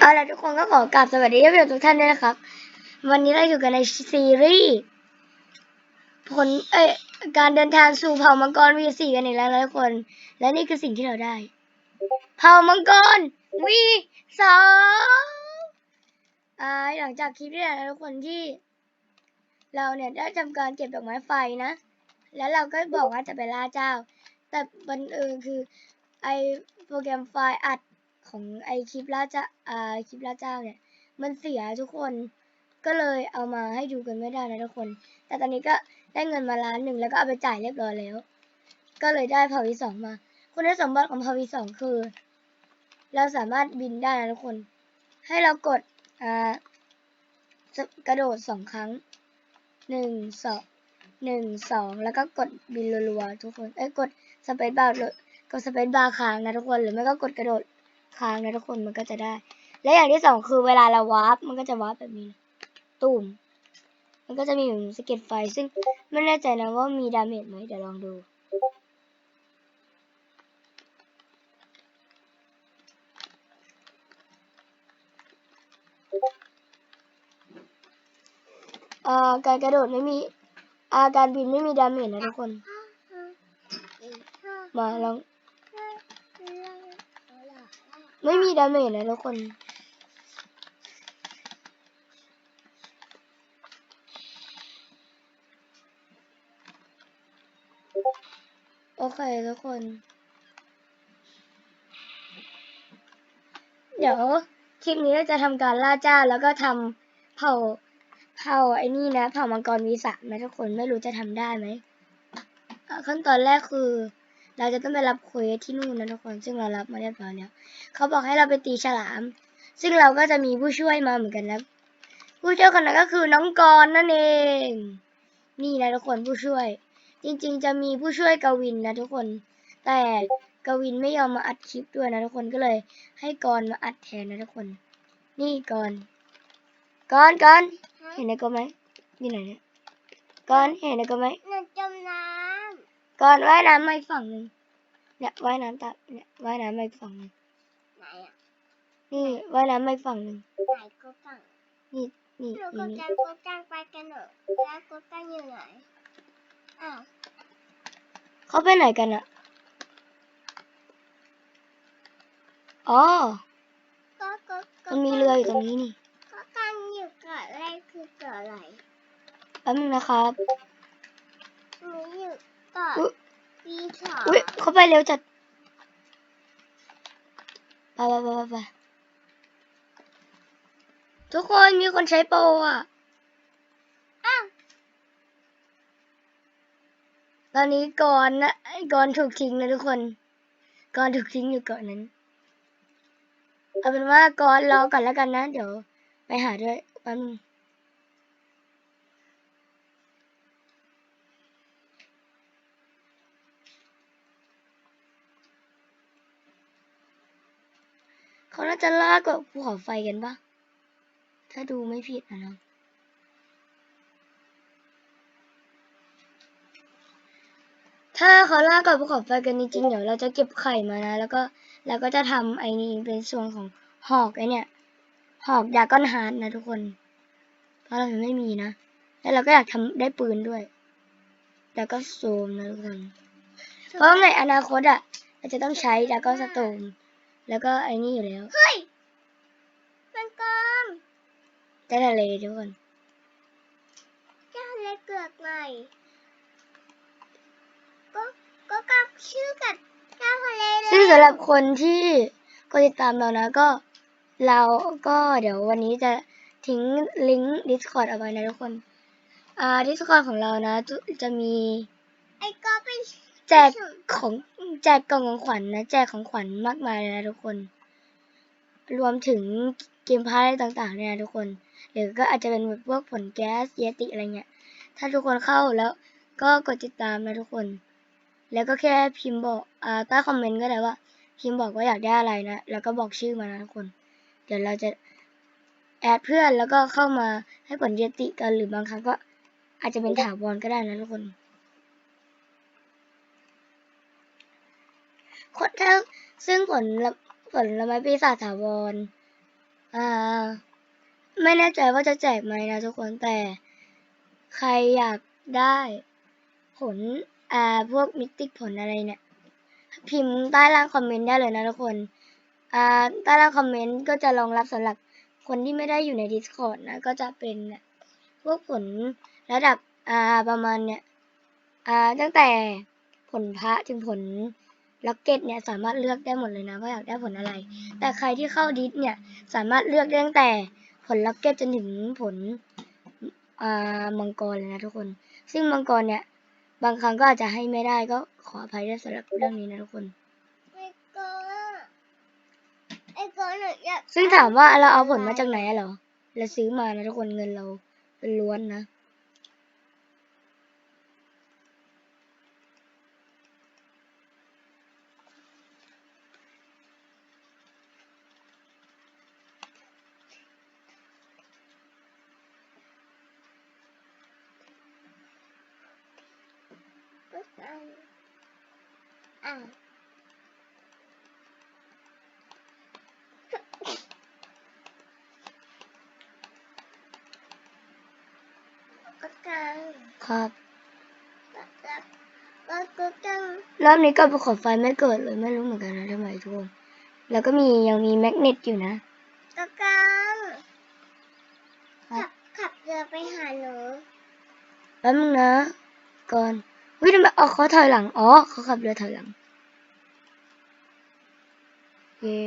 เอาล่ะทุกคนก็ขอกราบสวัสดีท่านผู้ชมทุกท่านด้วยนะครับ วันนี้เราอยู่กันในซีรีส์ผลเอ้ยการเดินทางสู่เผ่ามังกรวีสี่กันอีกแล้วนะทุกคน และนี่คือสิ่งที่เราได้ เผ่ามังกรวีสองอ่าหลังจากคลิปที่แล้วนะทุกคนที่ เราเนี่ยได้ทำการเก็บดอกไม้ไฟนะ แล้วเราก็บอกว่าจะไปล่าเจ้า แต่บังเอิญคือไอโปรแกรมไฟล์อัด ของไอคลิปล่าจ้าอ่าคลิปล่าเจ้าเนี่ย มันเสียทุกคนก็เลยเอามาให้ดูกันไม่ได้นะทุกคน แต่ตอนนี้ก็ได้เงินมาล้านหนึ่งแล้วก็เอาไปจ่ายเรียบร้อยแล้ว ก็เลยได้เผ่าวีสองมา คุณสมบัติของเผ่าวีสองคือ เราสามารถบินได้นะทุกคน ให้เรากดอ่ากระโดดสองครั้งหนึ่งสองหนึ่งสองแล้วก็กดบินรัวๆทุกคน เอ้ยกดสเปซบาร์กดสเปซบาร์ค้างนะทุกคน หรือไม่ก็กดกระโดด ค้างนะทุกคนมันก็จะได้ และอย่างที่สองคือเวลาเราวาร์ปมันก็จะวาร์ปแบบนี้ตุ่มมันก็จะมีเหมือนสะเก็ตไฟซึ่งไม่แน่ใจนะว่ามีดาเมจไหมเดี๋ยวลองดูอ่าการกระโดดไม่มีอาการบินไม่มีดาเมจนะทุกคน มาลอง ไม่มีดาเมจนะทุกคน โอเคทุกคน เดี๋ยวคลิปนี้เราจะทำการล่าจ้าแล้วก็ทำเผาเผาไอ้นี่นะเผามังกรวีสามนะทุกคนไม่รู้จะทำได้ไหมขั้นตอนแรกคือ เราจะต้องไปรับเควสที่นู่นนะทุกคนซึ่งเรารับมาเรียบร้อยแล้วเขาบอกให้เราไปตีฉลาม ซึ่งเราก็จะมีผู้ช่วยมาเหมือนกันนะผู้ช่วยคนนั้นก็คือน้องกรณ์นั่นเอง นี่นะทุกคนผู้ช่วย จริง ๆ จะมีผู้ช่วยกวินนะทุกคน แต่กวินไม่ยอมมาอัดคลิปด้วยนะทุกคนก็เลย ให้กรณ์มาอัดแทนนะทุกคน นี่กรณ์กรณ์กรณ์เห็นในกรณ์ไหมนี่ไหนเนี่ยกรณ์เห็นในกรณ์ไหมหนูจมน้ กรณ์ว่ายน้ำมาอีกฝั่งหนึ่งเนี่ยว่ายน้ำตามเนี่ยว่ายน้ำมาอีกฝั่งหนึ่งำไหนอะนี่ว่ายน้ำมาอีกฝั่งหนึ่งไหนกูกังนี่นี่หนูนี่ก็นี่จะกูกังไปกันหนูแล้วกูกังอยู่ไหนอ้าวเขาไปไหนกันอะอ๋อก็ก็ก็มันมีเรืออยู่ตรงนี้นี่ก็กังอยู่เกาะอะไรคือเกาะอะไรแป๊บนึงนะครับหนูอยู่เกาะอุ๊ยปีสองอุ้ยเขาไปเร็วจัดไปไปไปไปไปทุกคนมีคนใช้โปรอะ อ้าว ตอนนี้กรณ์นะกรณ์ถูกทิ้งนะทุกคนกรณ์ถูกทิ้งอยู่เกาะนั้น เอาเป็นว่ากรณ์รอก่อนแล้วกันนะ เดี๋ยวไปหาด้วยแป๊บนึง เขาน่าจะลากว่าภูเขาไฟกันปะถ้าดูไม่ผิดนะเนาะถ้าเขาลากกับภูเขาไฟกันจริงๆเดี๋ยวเราจะเก็บไข่มานะ แล้วก็เราก็จะทำไอ้นี่เป็นส่วนของหอกไอเนี่ย หอกดากอนฮาร์ดนะทุกคน เพราะเราไม่มีนะ แล้วเราก็อยากทำได้ปืนด้วย แล้วก็โซมนะทุกคน เพราะในอนาคตอะเราจะต้องใช้ดากอนสโตม แล้วก็ไอ้นี่อยู่แล้ว เฮ้ย มันกลมใต้ทะเลทุกคนเจ้าเล็กเกือกหน่อยก็ก็กับชื่อกับเจ้าทะเลเลยซึ่งสำหรับคนที่กดติดตามเรานะก็เราก็เดี๋ยววันนี้จะทิ้งลิงก์ Discord เอาไว้นะทุกคน อ่า Discord ของเรานะ จะจะมี ไอ้ก็เป็นแจกของ แจกกล่องของขวัญนะ แจกของขวัญมากมายเลยนะทุกคน รวมถึงเกมพาร์ทต่างๆเนี่ยนะทุกคน หรือก็อาจจะเป็นพวกผลแก๊สเยติอะไรเงี้ย ถ้าทุกคนเข้าแล้วก็กดติดตามนะทุกคน แล้วก็แค่พิมพ์บอกอ่าใต้คอมเมนต์ก็ได้ว่า พิมพ์บอกว่าอยากได้อะไรนะ แล้วก็บอกชื่อมานะทุกคน เดี๋ยวเราจะแอดเพื่อนแล้วก็เข้ามาให้ผลเยติกันหรือบางครั้งก็อาจจะเป็นถาวรก็ได้นะทุกคนคน ถ้าซึ่งผลผลละไม้ปีศาจถาวรอ่า ไม่แน่ใจว่าจะแจกไหมนะทุกคนแต่ ใครอยากได้ ผลอ่าพวกมิติผลอะไรเนี่ย พิมพ์ใต้ล่างคอมเมนต์ได้เลยนะทุกคนอ่าใต้ล่างคอมเมนต์ก็จะรองรับสำหรับคนที่ไม่ได้อยู่ใน Discord นะ ก็จะเป็นเนี่ยพวกผลระดับอ่าประมาณเนี่ยอ่าตั้งแต่ผลพระถึงผล ล็อกเก็ตเนี่ยสามารถเลือกได้หมดเลยนะว่าอยากได้ผลอะไร แต่ใครที่เข้าดิสเนี่ยสามารถเลือกได้ตั้งแต่ผลล็อกเก็ตจนถึงผลอ่ามังกรเลยนะทุกคน ซึ่งมังกรเนี่ย บางครั้งก็อาจจะให้ไม่ได้ก็ขออภัยด้วยสำหรับเรื่องนี้นะทุกคนไอ้โกไอ้โกหนูอยากซึ่งถามว่าเราเอาผลมาจากไหนอะเหรอเราซื้อมานะทุกคนเงินเราเป็นล้วนนะ ก็ได้ อะก็ได้ครับ ก็ได้ก็ก็ได้รอบนี้ก็ขอไฟไม่เกิดเลยไม่รู้เหมือนกันนะทำไมทุกคนแล้วก็มียังมีแมกเนตอยู่นะก็ได้ครัขับ บขับเรือไปหาหนูแป๊บนึงนะก่อน วิทำไมอ๋อเขาถอยหลัง อ๋อเขาขับเรือถอยหลังเย้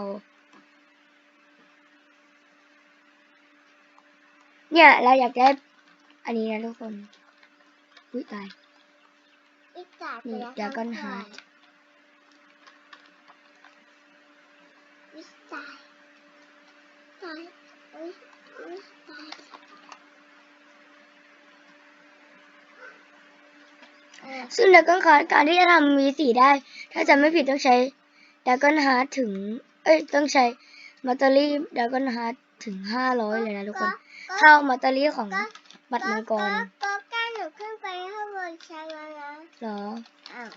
วเนี่ยเราอยากได้อันนี้นะทุกคนอุ้ยตายอีกจ่ายไปนี่แล้ว Dragon Heart วิตายตายอุ้ยอุ้ยตายเออ ซึ่งด r ก g น n าร์การที่จะทำมีสีได้ ถ้าจะไม่ผิดต้องใช้ด r ก g น n าร์ถึง เอ้ย ต้องใช้มัตเตอรี่ด r ก g น n าร์ถึงห้าร้อยเลยนะทุกคน เท่ามัตเตอรี่ของบัตรมังกรก็แก้หนูขึ้นไปข้างบนใช่ไหมนะเหรอ อ้าว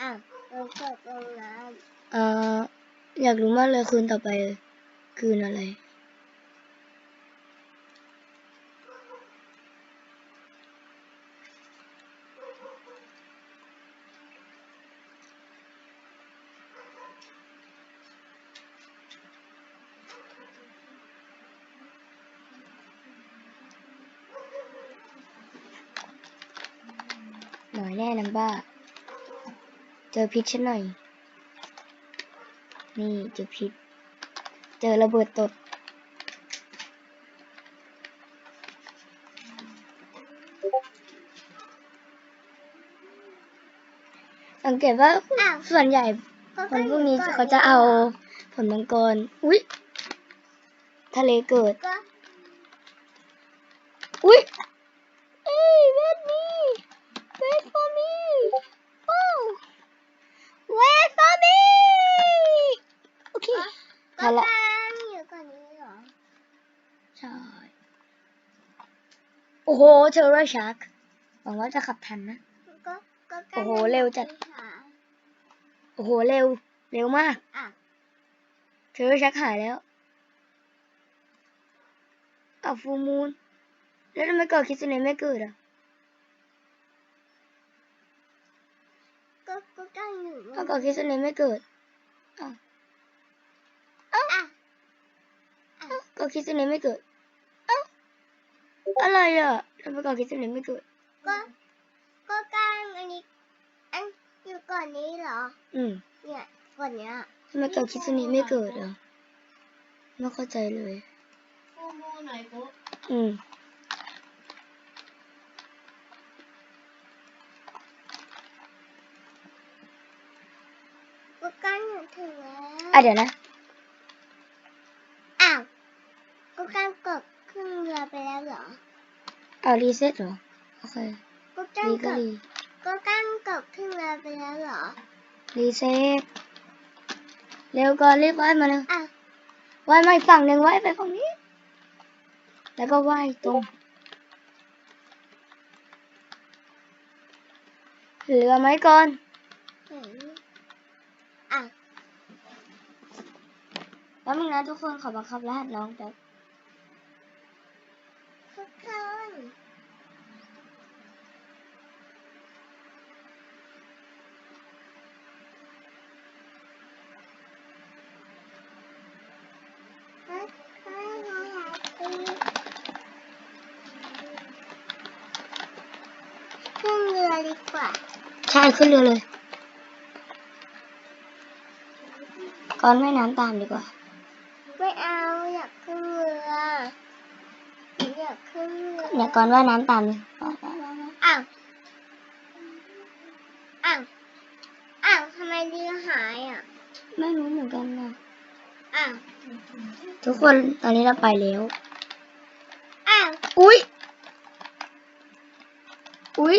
อ้าวลงเกิดตรงนั้นเอ่อ อยากรู้มากเลยคืนต่อไปคืนอะไร หน่อยแน่น้ำบ้า เจอพิษฉันหน่อย นี่เจอพิษ เจอระเบิดตด สังเกตว่าอ้าวส่วนใหญ่ก็คนพวกนี้เขาจะเอาผลมังกร อุ๊ย ทะเลเกิด ก็ อุ๊ย เอ้ย wait me wait for me ว้าว wait for me โอเค ก็ เอาละ กลางอยู่ก่อนนี้เหรอ ใช่ โอ้โห เทอร์ชักหวังว่าจะขับทันนะ ก็ก็กลางโอ้โหเร็วจัดไปหาโอ้โห เร็ว เร็วมาก อะเทอร์ชักหายแล้วอ้าวฟูมูน แล้วทำไมเกิดคิดสเนไม่เกิดอะ ก็ก็กลางอยู่ถ้าเกิดคิดสเนไม่เกิดอ้าวอะอ้าวเกิดคิดสเนไม่เกิดอ้าว อะไรอะทำไมเกิดคิดสเนไม่เกิด ก็ ก็กลางอันนี้ อันอยู่ก่อนนี้เหรอ อืมเนี่ยก่อนเนี้ยทำไมเกิดคิดสเนไม่เกิดอะไม่เข้าใจเลยฟูมูหน่อยปุ๊บอืมก็กลางอยู่ถึงแล้วอะเดี๋ยวนะ อ้าวก็กลางกดขึ้น เรือไปแล้วเหรอเอารีเซ็ตเหรอ โอเคก็กลางรีกก็ดรีก็กลางกดขึ้นเรือไปแล้วเหรอรีเซ็ตเร็วก่อนรีบว่ายมาเร็วอะว่ายมาอีกฝั่งหนึ่งว่ายไปฝั่งนี้ แล้วก็ว่ายตรงเหลือไหมก่อน เห็นอะโแล้วมึงนะทุกคนขอบังคับรหัสน้องแป๊บ ทุกคน ขึ้นเรือดีกว่า ใช่ขึ้นเรือเลย ก่อนว่ายน้ำตามดีกว่า ไม่เอาอยากขึ้นเรือ อยากขึ้นเรือเนี่ยก่อนว่าน้ำตามอ้าวอ้าวอ้าวทำไมเรือหายอะ ไม่รู้เหมือนกันนะอ้าวทุกคนตอนนี้เราไปแล้วอ้าวอุ๊ย อุ๊ย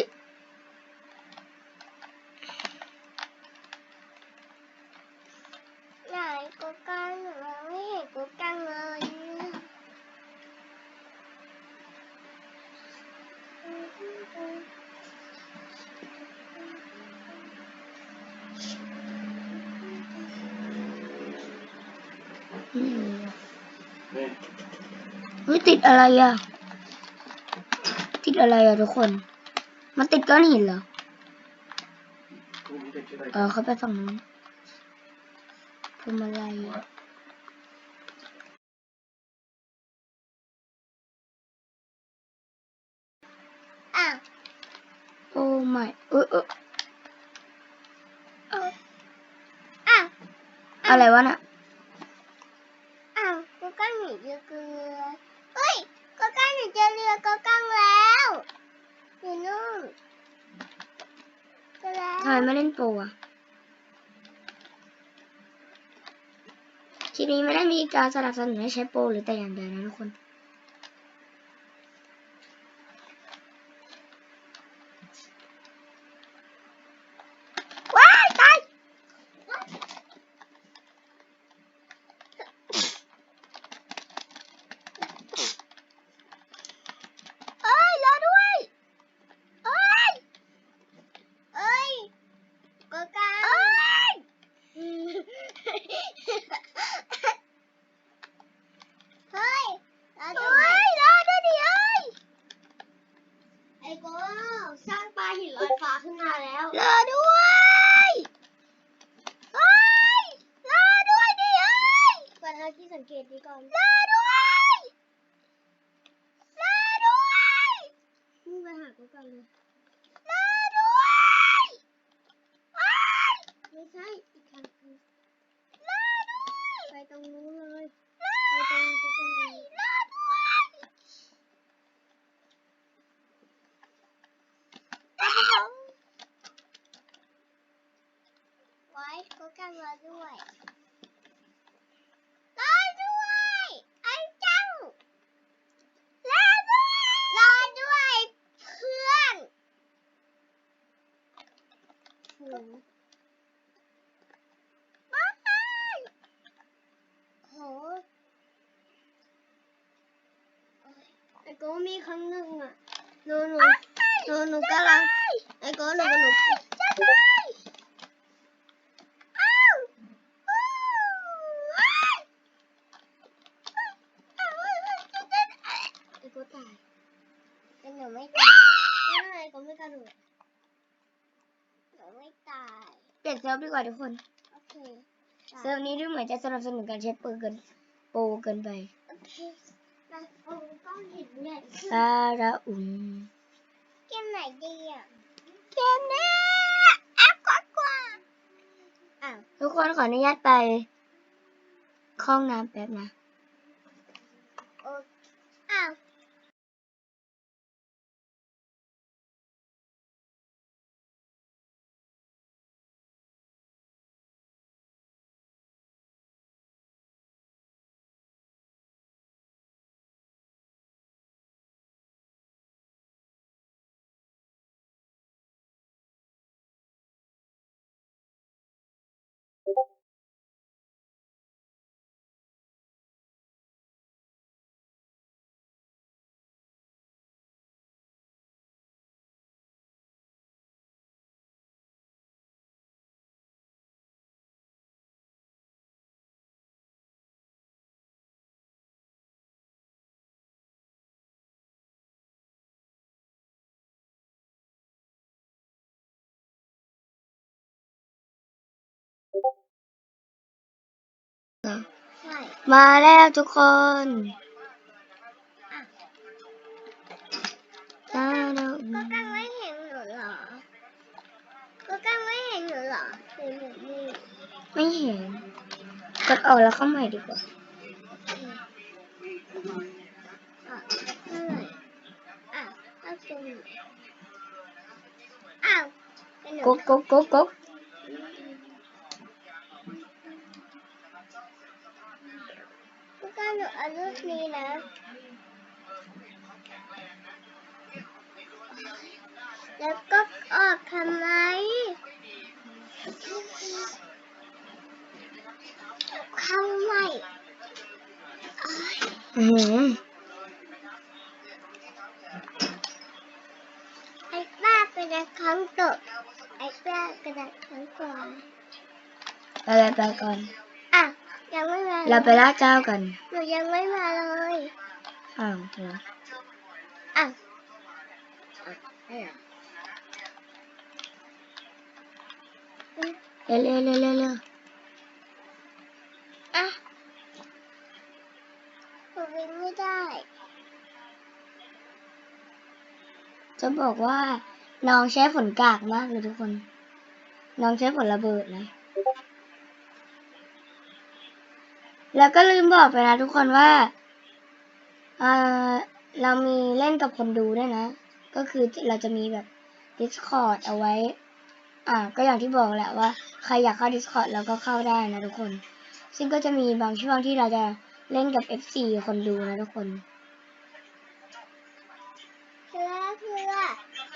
อะไรอะติดอะไรอะทุกคน มันติดก้อนหินเหรอเออเขาไปฝั่งนู้นพวงมาลัยอ้าวโอ้ไม่เออเอออ้าวอะไรวะน่ะอ้าวกูกังหนีเรือเกลือเฮ้ยกูกังหนีเจ อเรือกูกังแล้วอยู่นู่นเจอแล้วทำไมไม่เล่นโปรอะคลิปนี้ไม่ได้มีการสนับสนุนให้ใช้โปรหรือแต่อย่างใดนะทุกคน ว้ายตายเอ้ยรอด้วยเอ้ยเอ้ยกูกังเอ้ย เฮ้ยรอด้วยรอด้วยดิเอ้ย ไอ้โก้สร้างปลาหินลอยฟ้าขึ้นมาแล้ว รอด้วยเฮ้ยรอด้วยดิเอ้ย ก่อนเอาที่สังเกตดีก่อน รอด้วยรอด้วย มึงไปหากูก่อนเลย รอด้วยเฮ้ย ไม่ใช่อีกครั้งคือ รอด้วย ไปตรงนู้นเลย รอ ไปตรงทุกคนเลย รอด้วยไว้กูกันรอด้วยรอด้วยไอ้เจ้ารอด้วยรอด้วยเพื่อน โอ้โหบ๊ายบายโหไอ้โก้มีครั้งหนึ่งอะหนูหนูหนูหนูกำลังไอ้โก้หนูกับหนู จะด้วยอ้าวอ้าวอ้าวอ้าวอ้าวอ้าวจะจะเอ๊ะ ไอ้โก้ตาย แต่หนูไม่ตาย ไม่เป็นไรไอ้โก้ไม่กระโดด หนูไม่ตาย เปลี่ยนเซิร์ฟ ดีกว่าทุกคนโอเคเซิร์ฟนี้ดูเหมือนจะสนับสนุนการใช้โปรเกินโปรเกินไปโอเคไปโอ้ก้อนหินใหญ่ซาระอุนเกมไหนดีอะเกมนี้แอปกว่ากว่าอ้าวทุกคนขออนุญาตไปคล้องน้ำแป๊บนะ ต่อใช่มาแล้วทุกคนอะมาแล้วก็กังไม่เห็นหนูเหรอ ก็กังไม่เห็นหนูเหรอหนูอยู่นี่ไม่เห็น กดออกแล้วเข้าใหม่ดีกว่าอะเท่าไหร่อะเอาตรงนี้อ้าวเป็นหนูกุ๊กกุ๊กกุ๊กกุ๊ก ก็กังหนูเอารูปนี้นะ แล้วก็ออกทำไมเข้าใหม่อ้ายอือหือไอ้ป้ากระดาษครั้งตกไอ้ป้ากระดาษครั้งก่อนไปไปไปก่อนอะยังไม่มา เราไปลากเจ้ากันหนูยังไม่มาเลยอ้าวเหรออะอะไม่เหรออืมเร็วเร็วเร็วเร็วเร็วอะหนูวิ่งไม่ได้ จะบอกว่าน้องใช้ฝนกากมากเลยทุกคน น้องใช้ฝนระเบิดนะ แล้วก็ลืมบอกไปนะทุกคนว่าเอ่อเรามีเล่นกับคนดูด้วยนะ ก็คือเราจะมีแบบ Discord เอาไว้ อ่า ก็อย่างที่บอกแหละว่า ใครอยากเข้า Discord เราก็เข้าได้นะทุกคน ซึ่งก็จะมีบางช่วงที่เราจะเล่นกับ FC คนดูนะทุกคนเพื่อเพื่อ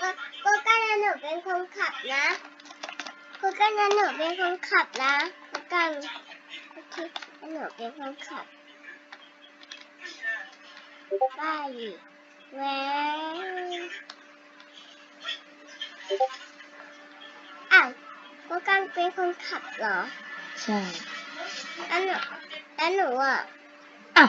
ก็ก็กันหนูเป็นคนขับนะก็กันหนูเป็นคนขับนะก็กันโอเค หนูเป็นคนขับไปแหวนอ้าวก็กันเป็นคนขับเหรอ ใช่แล้วหนูแล้วหนูอะอ้า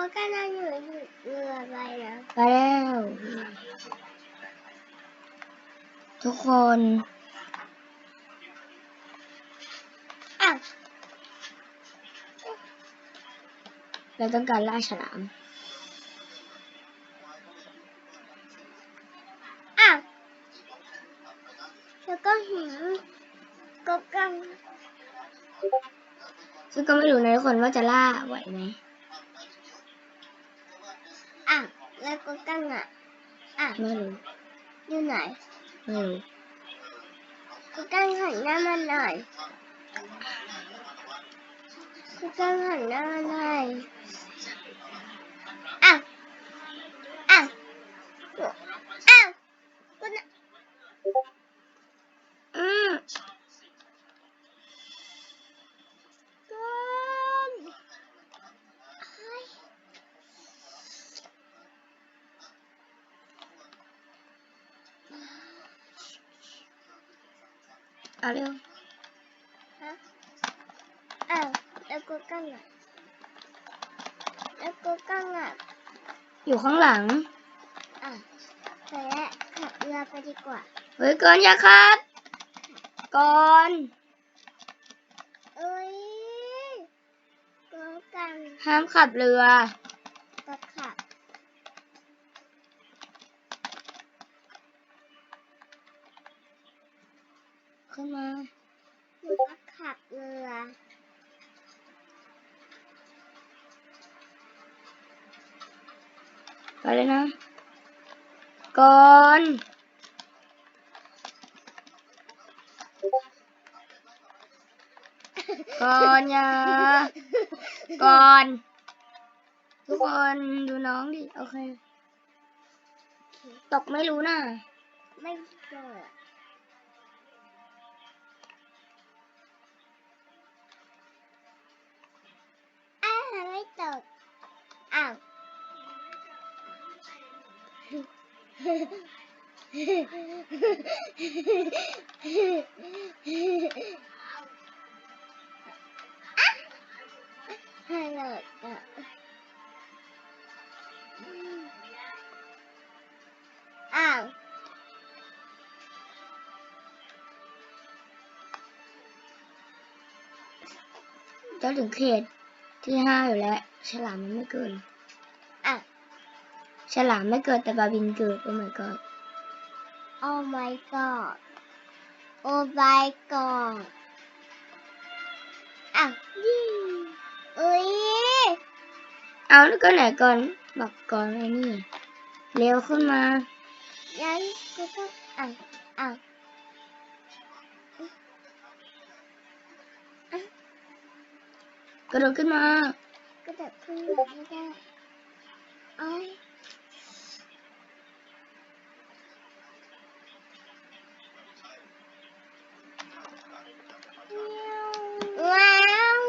ก็ก็กันนะหนูอยู่เรืออไรนะไปแล้ว ทุกคนอ้าวเราต้องการล่าฉลามอ้าวแล้วก็หินก็กันซึ่งก็ไม่รู้นะทุกคนว่าจะล่าไหวไหม อ้าวแล้วก็กันอะอะ ไม่รู้อยู่ไหนไม่รู้ก็กันหันหน้ามาหน่อยก็กันหันหน้ามาหน่อย เอาเร็วฮะอ้าวแล้วก็กันอะแล้วก็กันอะอยู่ข้างหลังอะไปแล้วขับเรือไปดีกว่าเฮ้ยก่อนอย่าขับก่อนเอ้ยก็กันห้ามขับเรือ หนูก็ขับเรือไปเลยนะ ก่อนก่อนอย่าก่อน ทุกคนดูน้องดิ โอเค ตกไม่รู้นะ ไม่เจออ้าวไม่ตก lấy tờ ảo à. à. hai lời tờ ảo à. cháu đừng khen. อ้าวจะถึงเขตที่ห้าอยู่แล้ว ฉลามมันไม่เกินอะ ฉลามไม่เกิดแต่บาบินเกิด โอ้ my god Oh my god Oh my god อ้าวยี่เอ้ยเอาแล้วก็ไหนก่อน บอกก่อนไอ้นี่ เร็วขึ้นมาแล้วก็ต้องอ้า กระโดดขึ้นมาก็แบบขึ้นมาไม่ได้โอ้ยว้าว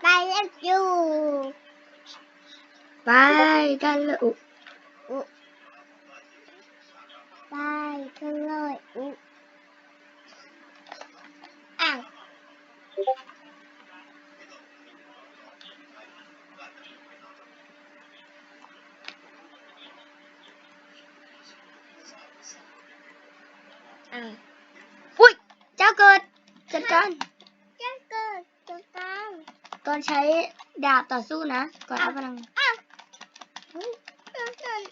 ไปเล่นอยู่ไปกันเลยอุ๊อุ๊ไปกันเลยอุ๊อ้าว อ้าว อุ้ย เจ้าเกิด จัดการ แจ้งเกิดจัดการ ก่อนใช้ดาบต่อสู้นะ ก่อนเอาพลังอ้าวเฮ้ยเดินเดิน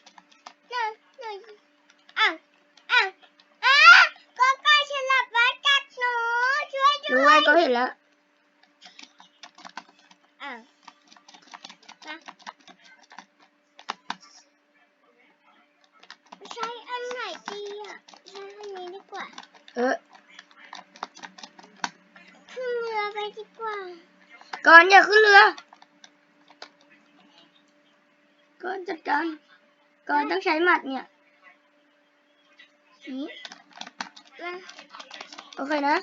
เดินเดินอ้าวอ้าวอ้าวก็ใกล้ฉลับมากัดหนูช่วยด้รู้วไว้ยก็เห็นแล้วอ้าวมาใช้อันไหนดีอะใช้อันนี้ดีกว่า เออ ขึ้นเรือไปดีกว่า ก่อนอย่าขึ้นเรือ ก่อนจัดการ ก่อนต้องใช้หมัดเนี่ยนี่โอเคนะ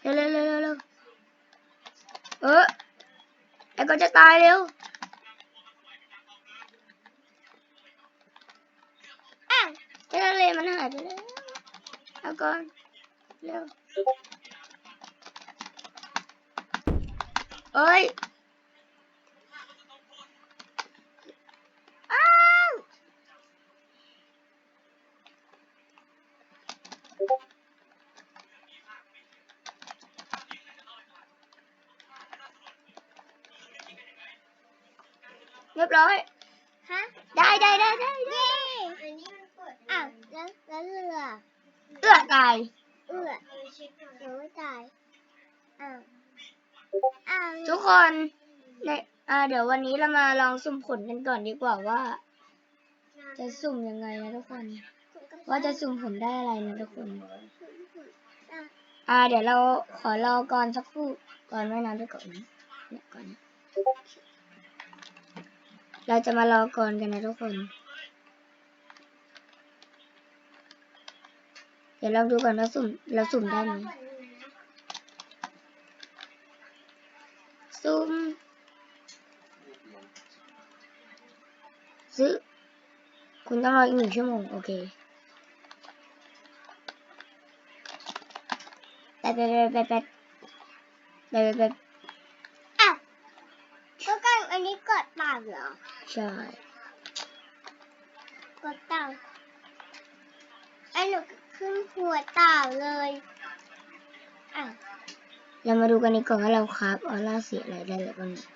เร็วเร็วเร็วเร็วเออไอ้ก็จะตายเร็วอ้าวไอ้ทะเลมันหายไปแล้วเอาก่อน เร็ว ơi. À. Ngập rồi Hả? Đây, đây, đây, đây, đây. À, nó, nó lừa Lừa tài. Lừa Lừa tài. À. ทุกคนในอ่าเดี๋ยววันนี้เรามาลองสุ่มผลกันก่อนดีกว่าว่า จะสุ่มยังไงนะทุกคน ว่าจะสุ่มผลได้อะไรนะทุกคน อ่า เดี๋ยวเราขอรอก่อนสักครู่ก่อนไม่นานไปก่อนนะเนี่ยก่อนนะเราจะมารอก่อนกันนะทุกคน เดี๋ยวเราดูก่อนว่าสุ่มเราสุ่มได้ไหม ซุ่มซื้อคุณต้องรออีกหนึ่งชั่วโมง โอเคไปไปไปไปไปไปไปไปอ้าวก็กันอันนี้กดปากเหรอ ใช่ กดตังอันหนูขึ้นหัวต่าเลยอ้าว เรามาดูกันดีกว่าว่าเราคราฟออร่าสีอะไรได้หรือเปล่าเนี่ย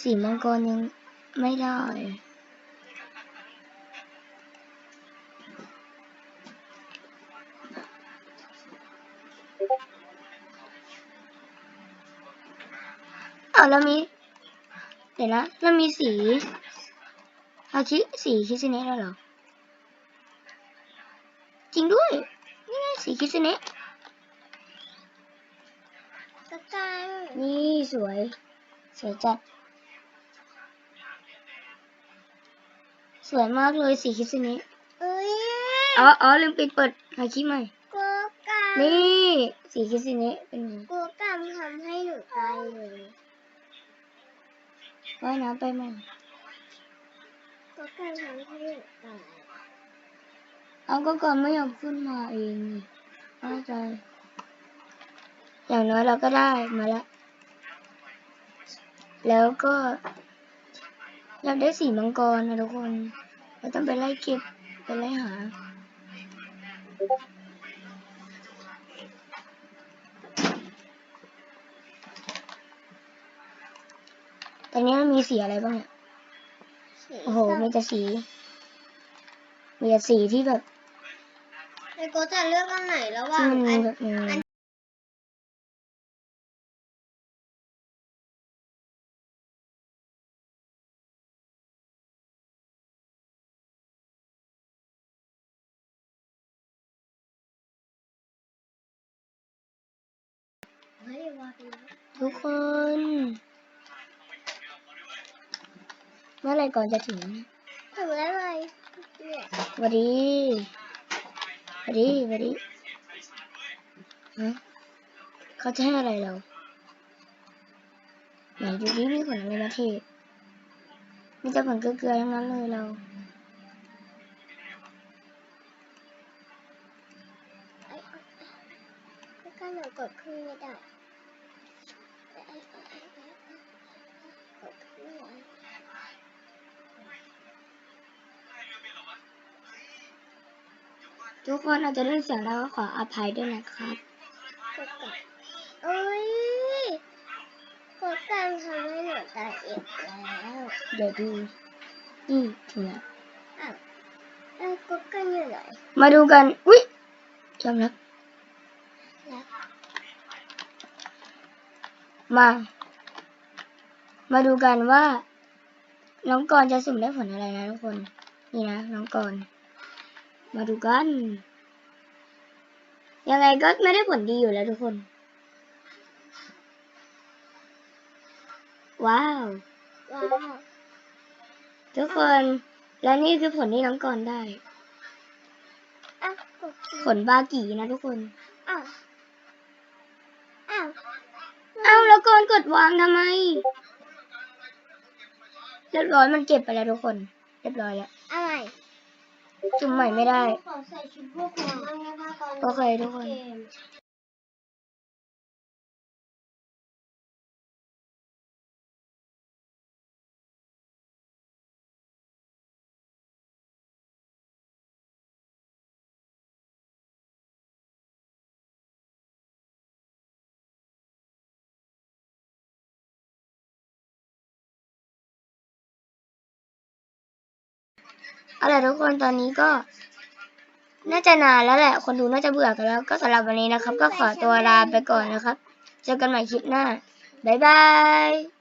สีมังกรยังไม่ได้ เอาแล้วมี เดี๋ยวนะแล้วมีสีอาคิสีคิสเนะแล้วเหรอ จริงด้วย นี่ไงสีคิสเนะ ก็กัง นี่สวยสวยจัด สวยมากเลยสีคิสเนะเอ้ยอ๋ออ๋อลืมปิดเปิดหาคลิปใหม่ก็กังนี่สีคิสเนะเป็นไงก็กังทำให้หนูตายเลยว่ายน้ำไปไหมก็กังทำให้หนูตายอเอาก็ก่อนไม่ยอมขึ้นมาเองนี่เข้าใจ อย่างน้อยเราก็ได้มาแล้ว แล้วก็อยากได้สีมังกรนะทุกคน เราต้องไปไล่เก็บ ไปไล่หา ตอนนี้มันมีสีอะไรบ้างเนี่ย โอ้โห มีแต่สี มีแต่สีที่แบบ ไอ้โก็จะเลือกอันไหนระหว่าที่งมันอัน มื่อไหรก่อนจะถึง ถึงแล้วเลยเนี่ยสวัสดีสวัสดีสวัสดีฮะเขาจะให้อะไรเราไหนดูดิมีผลอะไรมาเทศมีแต่ผลเกลือๆทั้งนั้นเลยเราไอ้ก็กล้าหนูกดขึ้นไม่ได้ ทุกคนอาจจะได้เสียงเราก็ขออภัยด้วยนะครับกดก่อนโอ้ยกดการทำให้หนูตายอีกแล้วเดี๋ยวดูนี่ถึงแล้วอ้าวแล้วกดกันอยู่ไหนมาดูกัน อุ๊ยยอมรับแล้วมา มาดูกันว่า น้องกรณ์จะสุ่มได้ผลอะไรนะทุกคน นี่นะ น้องกรณ์ มาดูกัน ยังไงก็ไม่ได้ผลดีอยู่แล้วทุกคน ว้าวว้าวทุกคน และนี่คือผลที่น้องกรณ์ได้อ้าวกดขึ้นผลบากีนะทุกคนอ้าวอ้าวเอ้าแล้วกรณ์กดวางทำไม เรียบร้อยมันเก็บไปแล้วทุกคน เรียบร้อยแล้วอะไร จุ่มใหม่ไม่ได้ ขอใส่ชุดพวกเราบ้างนะคะตอนโอเคทุกคน เกม เอาละทุกคนตอนนี้ก็ น่าจะนานแล้วแหละ คนดูน่าจะเบื่อกันแล้ว ก็สำหรับวันนี้นะครับ ก็ขอตัวลาไปก่อนนะครับ เจอกันใหม่คลิปหน้า บ๊ายบาย